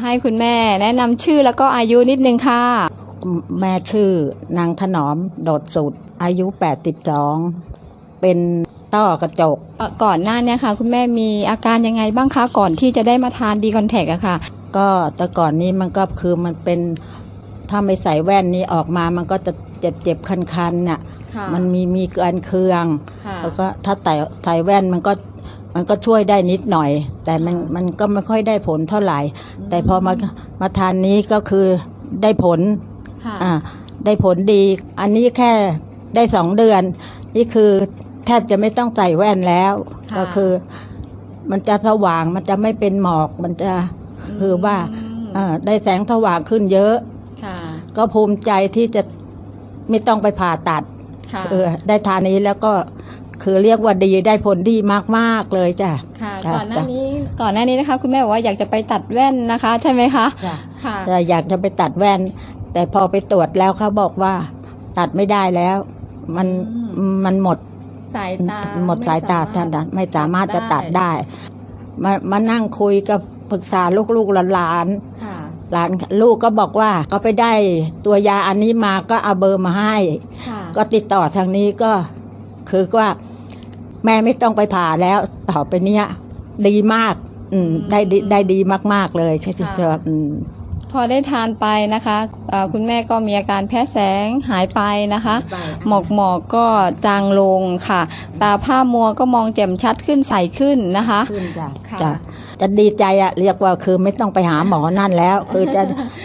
ให้คุณแม่แนะนำชื่อแล้วก็อายุนิดนึงค่ะ แม่ชื่อนางถนอมโดดสุด อายุ82เป็นต้อกระจก ก่อนหน้าเนี้ค่ะ คุณแม่มีอาการยังไงบ้างคะก่อนที่จะได้มาทานดีคอนแทคอะค่ะ ก็แต่ก่อนนี้มันก็คือมันเป็นถ้าไม่ใส่แว่นนี้ออกมามันก็จะเจ็บเจ็บคันคันๆน่ะ มันมีมีเกินเคืองแล้วก็ถ้าใส่ใส่แว่นมันก็ มันก็ช่วยได้นิดหน่อย แต่มันมันก็ไม่ค่อยได้ผลเท่าไหร่ แต่พอมามาทานนี้ก็คือได้ผลค่ะอ่าได้ผลดี อันนี้แค่ได้สองเดือน นี่คือแทบจะไม่ต้องใส่แว่นแล้วค่ะก็คือ มันจะสว่างมันจะไม่เป็นหมอกมันจะคือว่าเอ่อได้แสงสว่างขึ้นเยอะค่ะก็ภูมิใจที่จะไม่ต้องไปผ่าตัดค่ะเออได้ทานนี้แล้วก็ คือเรียกว่าดีได้ผลดีมากๆเลยจ้ะค่ะจ้ะก่อนหน้านี้ก่อนหน้านี้นะคะ คุณแม่บอกว่าอยากจะไปตัดแว่นนะคะ ใช่ไหมคะค่ะแต่อยากจะไปตัดแว่น แต่พอไปตรวจแล้วเขาบอกว่า ตัดไม่ได้แล้ว มันอืมันหมดสายตาหมดสายตาท่านนั้นไม่สามารถจะตัดได้ มามานั่งคุยกับปรึกษาลูกๆหลานค่ะๆหลานลูกก็บอกว่าก็ไปได้ตัวยาอันนี้มาก็เอาเบอร์มาให้ค่ะก็ติดต่อทางนี้ก็คือว่า แม่ไม่ต้องไปผ่าแล้ว ต่อไปเนี้ย ดีมาก อืม ได้ดีได้ดีมาก ๆ เลยคือว่าอืมพอได้ทานไปนะคะเอ่อคุณแม่ก็มีอาการแพ้แสงหายไปนะคะ หมอกหมอกก็จางลงค่ะ ตาผ้ามัวก็มองแจ่มชัดขึ้นใสขึ้นนะคะขึ้นจ้ะค่ะจ้ะจะดีใจอะเรียกว่าคือไม่ต้องไปหาหมอนั่นแล้ว คือจะ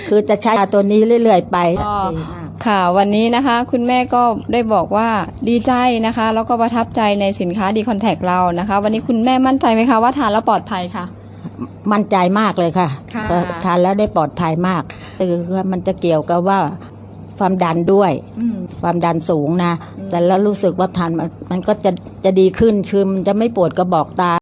คือจะใช้ยาตัวนี้เรื่อย ๆ ไปก็ดีมาก ค่ะวันนี้นะคะคุณแม่ก็ได้บอกว่าดีใจนะคะ แล้วก็ประทับใจในสินค้าดีคอนแทคเรานะคะ วันนี้คุณแม่มั่นใจไหมคะว่าทานแล้วปลอดภัยค่ะ มั่นใจมากเลยค่ะค่ะเพราะทานแล้วได้ปลอดภัยมากคือว่ามันจะเกี่ยวกับว่าความดันด้วย อืม ความดันสูงนะ อืม แต่แล้วรู้สึกว่าทานมันมันก็จะจะดีขึ้นคือมันจะไม่ปวดกระบอกตา